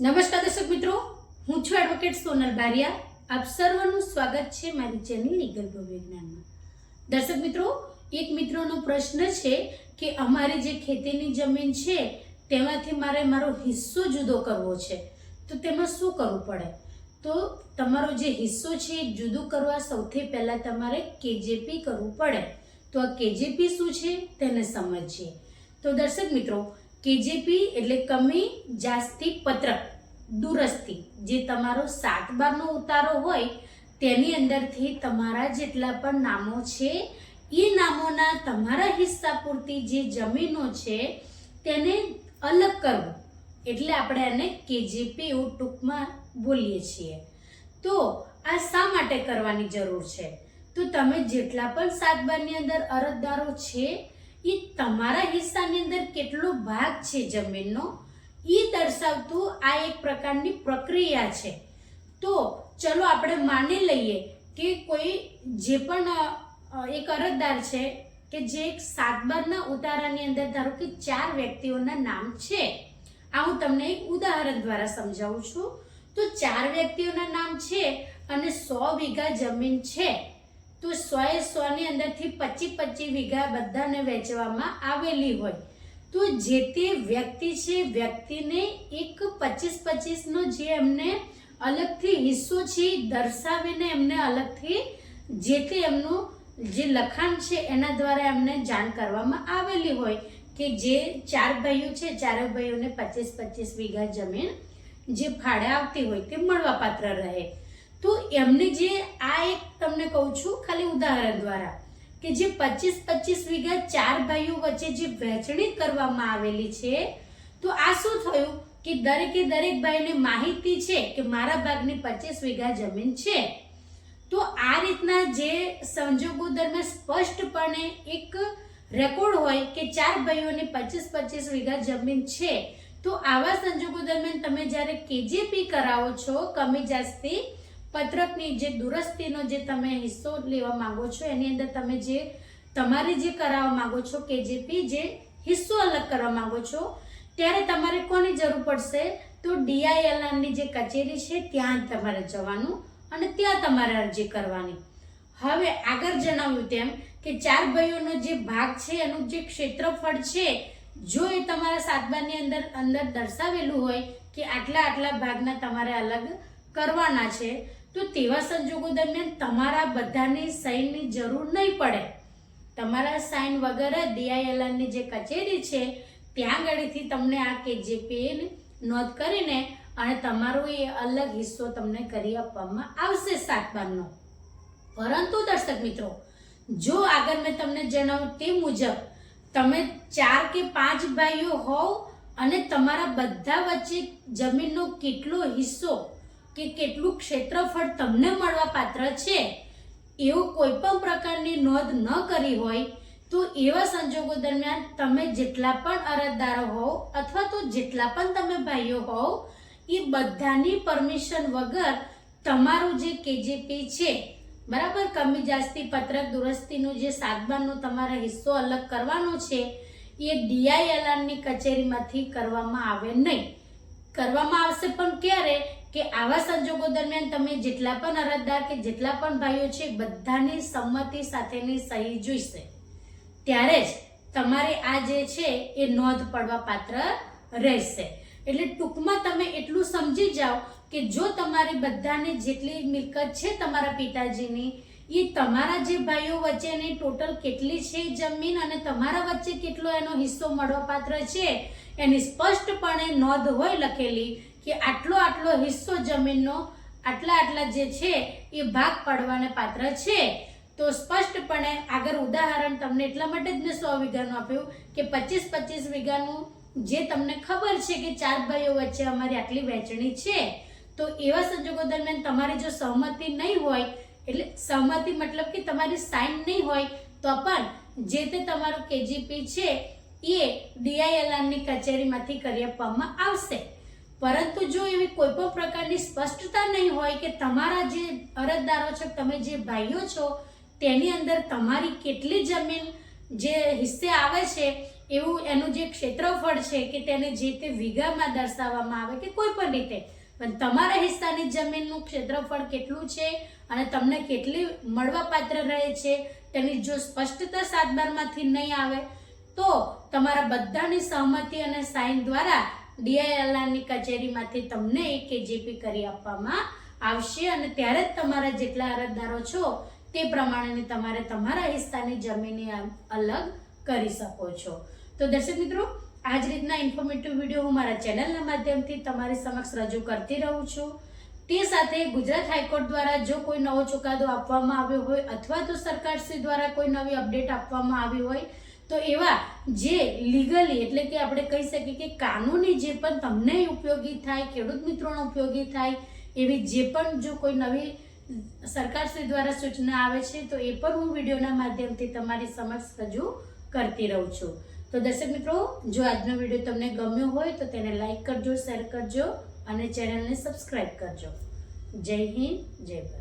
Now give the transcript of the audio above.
નમસ્કાર દર્શક મિત્રો, હું છું એડવોકેટ સોનલ બારિયા. આપ સર્વનું સ્વાગત છે મારી ચેનલ લીગલ વિજ્ઞાનમાં દર્શક મિત્રો, એક મિત્રોનો પ્રશ્ન છે કે અમારી જે ખેતીની જમીન છે, તેમાંથી મારે મારો હિસ્સો જુદો કરવો છે. તો તેમાં શું કરવું પડે? તો તમારો જે હિસ્સો છે એ જુદું કરવા સૌથી પહેલાં તમારે કેજેપી કરવું પડે. તો આ કેજેપી શું છે? તેને સમજીએ. તો દર્શક મિત્રો કેજેપી એટલે કમી, જાસ્તી પત્રક દૂરસ્થી જે તમારો સાત બારનો ઉતારો હોય, તેની અંદરથી તમારા જેટલા પણ નામો છે, એ નામોના તમારા હિસ્સા પૂરતી જે જમીનો છે, તેને અલગ કરવું. એટલે આપણે એને કેજીપી એવું ટૂંકમાં બોલીએ છીએ. તો આ શા માટે કરવાની જરૂર છે? તો તમે જેટલા પણ સાત બારની અંદર અરજદારો છે એ તમારા હિસ્સાની અંદર કેટલો ભાગ છે જમીનનો એ દર્શાવતું આ એક પ્રકારની પ્રક્રિયા છે. તો ચલો આપણે માની લઈએ કે કોઈ જે પણ એક અરજદાર છે કે જે એક સાત બારના ઉતારાની અંદર ધારો કે ચાર વ્યક્તિઓના નામ છે. આ હું તમને એક ઉદાહરણ દ્વારા સમજાવું છું. તો ચાર વ્યક્તિઓના નામ છે અને સો વીઘા જમીન છે. તો સો એ સોની અંદરથી પચીસ પચીસ વીઘા બધાને વેચવામાં આવેલી હોય. તો જે તે વ્યક્તિ છે, વ્યક્તિને એક પચીસ પચીસનો જે એમને અલગથી હિસ્સો છે દર્શાવીને એમને અલગથી જે તે એમનું જે લખાણ છે, એના દ્વારા એમને જાણ કરવામાં આવેલી હોય કે જે ચાર ભાઈઓ છે ચારે ભાઈઓને પચીસ પચીસ વીઘા જમીન જે ફાળે આવતી હોય તે મળવાપાત્ર રહે. તો એમની જે આ એક તમને કહું છું ખાલી ઉદાહરણ દ્વારા કે જે પચીસ પચીસ વીઘા ચાર ભાઈઓ વચ્ચે જે વહેંચણી કરવામાં આવેલી છે, તો આ શું થયું કે દરેકે દરેક ભાઈને માહિતી છે કે મારા ભાગની પચીસ વીઘા જમીન છે? તો આ રીતના જે સંજોગો દરમિયાન સ્પષ્ટપણે એક રેકોર્ડ હોય કે ચાર ભાઈઓની પચીસ પચીસ વીઘા જમીન છે, તો આવા સંજોગો દરમિયાન તમે જ્યારે કેજીપી કરાવો છો, કમી જાસ્તી પત્રકની જે દુરસ્તીનો જે તમે હિસ્સો લેવા માંગો છો, એની અંદર તમે જે તમારે જે કરાવવા માંગો છો કેજીપી જે હિસ્સો અલગ કરવા માંગો છો, ત્યારે તમારે કોની જરૂર પડશે? તો ડીઆઈએલઆરની જે કચેરી છે, ત્યાં તમારે જવાનું અને ત્યાં તમારે અરજી કરવાની. હવે આગળ જણાવ્યું તેમ કે ચાર ભાઈઓનો જે ભાગ છે, એનું જે ક્ષેત્રફળ છે, જો એ તમારા સાતબારની અંદર અંદર દર્શાવેલું હોય કે આટલા આટલા ભાગના તમારે અલગ કરવાના છે તો તેવા સંજોગો દરમિયાન તમારા બધાની સાઇનની જરૂર નહીં પડે. તમારા સાઇન વગર જ ડીઆઈએલઆરની જે કચેરી છે, ત્યાં આગળથી તમને આ કેજીપી નોંધ કરીને અને તમારો એ અલગ હિસ્સો તમને કરી આપવામાં આવશે સાતબારનો. પરંતુ દર્શક મિત્રો, જો આગળ મેં તમને જણાવું તે મુજબ, તમે ચાર કે પાંચ ભાઈઓ હોવ અને તમારા બધા વચ્ચે જમીનનો કેટલો હિસ્સો કે કેટલું ક્ષેત્રફળ તમને મળવા પાત્ર છે, એવું કોઈ પણ પ્રકારની નોંધ ન કરી હોય, તો એવા સંજોગો દરમિયાન તમે જેટલા પણ અરજદારો હોવ અથવા તો જેટલા પણ તમે ભાઈઓ હોવ, એ બધાની પરમિશન વગર તમારું જે કેજીપી છે, બરાબર? કમી જાસ્તી, પત્રક દુરસ્તીનું જે સાગબાનનો તમારો હિસ્સો અલગ કરવાનો છે, એ ડીઆઈએલઆરની કચેરીમાંથી કરવામાં આવે નહીં. કરવામાં આવશે, પણ ક્યારે? કે આવા સંજોગો દરમિયાન તમે જેટલા પણ અરજદાર કે જેટલા પણ ભાઈઓ છે, બધાની સંમતિ સાથેની સહી જોઈશે. ત્યારે જ તમારે આ જે છે, એ નોંધ પડવા પાત્ર રહેશે. એટલે ટૂંકમાં તમે એટલું સમજી જાઓ કે જો તમારી બધાની જેટલી મિલકત છે તમારા પિતાજીની એ તમારા જે ભાઈઓ વચ્ચેની ટોટલ કેટલી છે જમીન અને તમારા વચ્ચે કેટલો એનો હિસ્સો મળવાપાત્ર છે એની સ્પષ્ટપણે નોંધ હોય લખેલી કે આટલો આટલો હિસ્સો જમીનનો આટલા આટલા જે છે એ ભાગ પાડવાને પાત્ર છે. તો સ્પષ્ટપણે આગળ ઉદાહરણ તમને એટલા માટે જ મેં સો વીઘાનું આપ્યું કે પચીસ પચીસ વીઘાનું જે તમને ખબર છે કે ચાર ભાઈઓ વચ્ચે અમારી આટલી વહેંચણી છે. તો એવા સંજોગો દરમિયાન તમારી જો સહમતિ નહીં હોય, એટલે સહમતિ મતલબ કે તમારી સાઇન નહીં હોય, તો પણ જે તે તમારું કેજીપી છે એ ડીઆઈએલઆરની કચેરીમાંથી કરી આપવામાં આવશે. પરંતુ જો એવી કોઈ પણ પ્રકારની સ્પષ્ટતા નહીં હોય કે તમારા જે અરજદારો છો, તમે જે ભાઈઓ છો, તેની અંદર તમારી કેટલી જમીન જે હિસ્સે આવે છે, એવું એનું જે ક્ષેત્રફળ છે કે તેને જે તે વીઘામાં દર્શાવવામાં આવે કે કોઈ પણ રીતે. પણ તમારા હિસ્સાની જમીનનું ક્ષેત્રફળ કેટલું છે અને તમને કેટલી મળવાપાત્ર રહે છે, તેની જો સ્પષ્ટતા સાત બારમાંથી નહીં આવે તો તમારા બધાની સહમતિ અને સાઇન દ્વારા ડીઆઈએલઆરની કચેરીમાંથી તમને એક કેજીપી કરી આપવામાં આવશે અને ત્યારે જ તમારા જેટલા અરજદારો છો તે પ્રમાણેની તમારે તમારા હિસ્સાની જમીનને અલગ કરી શકો છો. તો દર્શક મિત્રો આ જ રીતના ઇન્ફોર્મેટિવ વીડિયો હું મારા ચેનલના માધ્યમથી તમારી સમક્ષ રજૂ કરતી રહું છું. તે સાથે ગુજરાત હાઈકોર્ટ દ્વારા જો કોઈ નવો ચુકાદો આપવામાં આવ્યો હોય અથવા તો સરકારશ્રી દ્વારા કોઈ નવી અપડેટ આપવામાં આવી હોય તો એવા જે લીગલી એટલે કે આપણે કહી શકીએ કે કાનૂની જે પણ તમને ઉપયોગી થાય, ખેડૂત મિત્રોને ઉપયોગી થાય, એવી જે પણ જો કોઈ નવી સરકારશ્રી દ્વારા સૂચના આવે છે, તો એ પણ હું વિડીયોના માધ્યમથી તમારી સમક્ષ રજૂ કરતી રહું છું. તો દર્શક મિત્રો, જો આજનો વીડિયો તમને ગમ્યો હોય, તો તેને લાઇક કરજો, શેર કરજો અને ચેનલને સબસ્ક્રાઈબ કરજો. જય હિન્દ, જય ભારત.